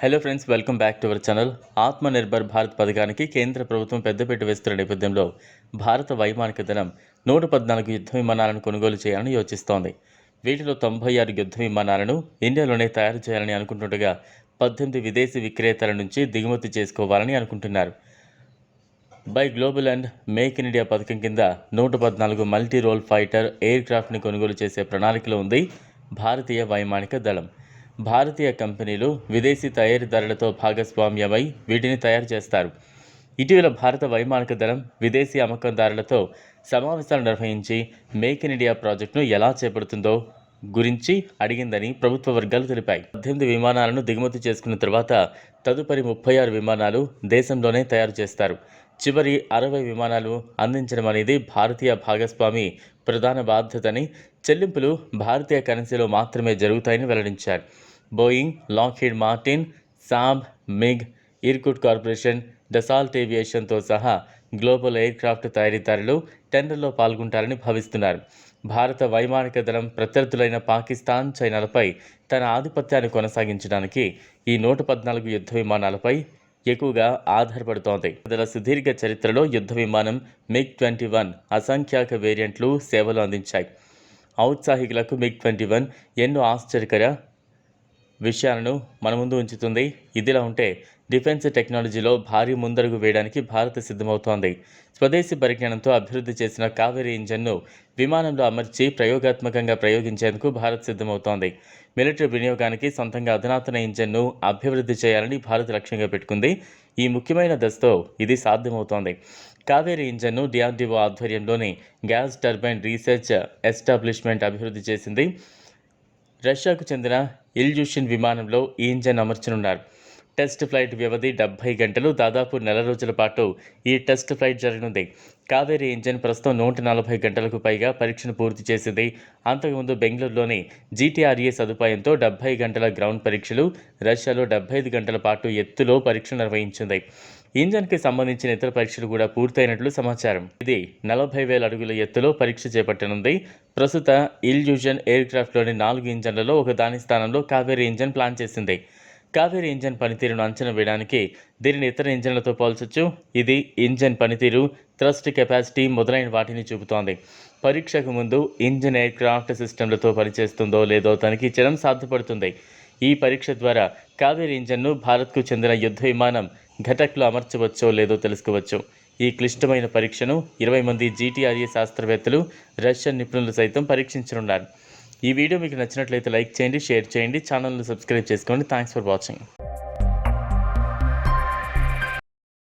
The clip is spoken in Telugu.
Hello friends welcome back to our channel Atmanirbhar Bharat పథకానికి కేంద్ర ప్రభుత్వం పెద్దపీట వేస్తున్న నేపథ్యంలో భారత వైమానిక దళం నూట పద్నాలుగు యుద్ధ విమానాలను కొనుగోలు చేయాలని యోచిస్తోంది. వీటిలో తొంభై ఆరు యుద్ధ విమానాలను ఇండియాలోనే తయారు చేయాలని అనుకుంటుండగా పద్దెనిమిది విదేశీ విక్రేతల నుంచి దిగుమతి చేసుకోవాలని అనుకుంటున్నారు. Buy global and make in India పథకం కింద నూట పద్నాలుగు మల్టీ రోల్ ఫైటర్ ఎయిర్ క్రాఫ్ట్ని కొనుగోలు చేసే ప్రణాళికలో ఉంది భారతీయ వైమానిక దళం. భారతీయ కంపెనీలు విదేశీ తయారీదారులతో భాగస్వామ్యమై వీటిని తయారు చేస్తారు. ఇటీవల భారత వైమానిక దళం విదేశీ అమ్మకందారులతో సమావేశాలు నిర్వహించి మేక్ ఇన్ ఇండియా ప్రాజెక్టును ఎలా చేపడుతుందో గురించి అడిగిందని ప్రభుత్వ వర్గాలు తెలిపాయి. పద్దెనిమిది విమానాలను దిగుమతి చేసుకున్న తర్వాత తదుపరి ముప్పై ఆరు విమానాలు దేశంలోనే తయారు చేస్తారు. చివరి అరవై విమానాలు అందించడం అనేది భారతీయ భాగస్వామి ప్రధాన బాధ్యతని చెల్లింపులు భారతీయ కరెన్సీలో మాత్రమే జరుగుతాయని వెల్లడించారు. Boeing Lockheed Martin Saab MiG Irkut corporation Dassault ఏవియేషన్తో సహా గ్లోబల్ ఎయిర్క్రాఫ్ట్ తయారీదారులు టెండర్లో పాల్గొంటారని భావిస్తున్నారు. భారత వైమానిక దళం ప్రత్యర్థులైన పాకిస్తాన్ చైనాలపై తన ఆధిపత్యాన్ని కొనసాగించడానికి ఈ నూట పద్నాలుగు యుద్ధ విమానాలపై ఎక్కువగా ఆధారపడుతోంది. దళ సుదీర్ఘ చరిత్రలో యుద్ధ విమానం మిగ్ ట్వంటీ వన్ అసంఖ్యాక వేరియంట్లు సేవలు అందించాయి. ఔత్సాహికులకు మిగ్ ట్వంటీ వన్ ఎన్నో ఆశ్చర్యకర విషయాలను మన ముందు ఉంచుతుంది. ఇదిలా ఉంటే డిఫెన్స్ టెక్నాలజీలో భారీ ముందడుగు వేయడానికి భారత్ సిద్ధమవుతోంది. స్వదేశీ పరిజ్ఞానంతో అభివృద్ధి చేసిన కావేరీ ఇంజన్ను విమానంలో అమర్చి ప్రయోగాత్మకంగా ప్రయోగించేందుకు భారత్ సిద్ధమవుతోంది. మిలిటరీ వినియోగానికి సొంతంగా అధునాతన ఇంజన్ను అభివృద్ధి చేయాలని భారత్ లక్ష్యంగా పెట్టుకుంది. ఈ ముఖ్యమైన దశతో ఇది సాధ్యమవుతోంది. కావేరీ ఇంజన్ను డిఆర్డిఓ ఆధ్వర్యంలోని గ్యాస్ టర్బైన్ రీసెర్చ్ ఎస్టాబ్లిష్మెంట్ అభివృద్ధి చేసింది. రష్యాకు చెందిన ఇల్యూషన్ విమానంలో ఈ ఇంజన్ అమర్చనున్నారు. టెస్ట్ ఫ్లైట్ వ్యవధి డెబ్బై గంటలు. దాదాపు నెల రోజుల పాటు ఈ టెస్ట్ ఫ్లైట్ జరగనుంది. కావేరీ ఇంజన్ ప్రస్తుతం నూట నలభై గంటలకు పైగా పరీక్షను పూర్తి చేసింది. అంతకుముందు బెంగళూరులోని జీటీఆర్ఏ సదుపాయంతో డెబ్బై గంటల గ్రౌండ్ పరీక్షలు రష్యాలో డెబ్బై ఐదు గంటల పాటు ఎత్తులో పరీక్ష నిర్వహించింది. ఇంజన్కి సంబంధించిన ఇతర పరీక్షలు కూడా పూర్తయినట్లు సమాచారం. ఇది నలభై వేల అడుగుల ఎత్తులో పరీక్ష చేపట్టనుంది. ప్రస్తుత ఇల్యూజన్ ఎయిర్ క్రాఫ్ట్లోని నాలుగు ఇంజన్లలో ఒక దాని స్థానంలో కావేరీ ఇంజన్ ప్లాన్ చేసింది. కావేరీ ఇంజన్ పనితీరును అంచనా వేయడానికి దీనిని ఇతర ఇంజన్లతో పోల్చొచ్చు. ఇది ఇంజన్ పనితీరు థ్రస్ట్ కెపాసిటీ మొదలైన వాటిని చూపుతోంది. పరీక్షకు ముందు ఇంజన్ ఎయిర్ క్రాఫ్ట్ సిస్టంలతో పనిచేస్తుందో లేదో తనిఖీ చేయడం సాధ్యపడుతుంది. ఈ పరీక్ష ద్వారా కావేరీ ఇంజన్ను భారత్కు చెందిన యుద్ధ విమానం ఘటక్లో అమర్చవచ్చో లేదో తెలుసుకోవచ్చు. ఈ క్లిష్టమైన పరీక్షను ఇరవై మంది జీటీఆర్ఏ శాస్త్రవేత్తలు రష్యన్ నిపుణులు సైతం పరీక్షించనున్నారు. ఈ వీడియో మీకు నచ్చినట్లయితే లైక్ చేయండి షేర్ చేయండి ఛానల్ను సబ్స్క్రైబ్ చేసుకోండి. Thanks for watching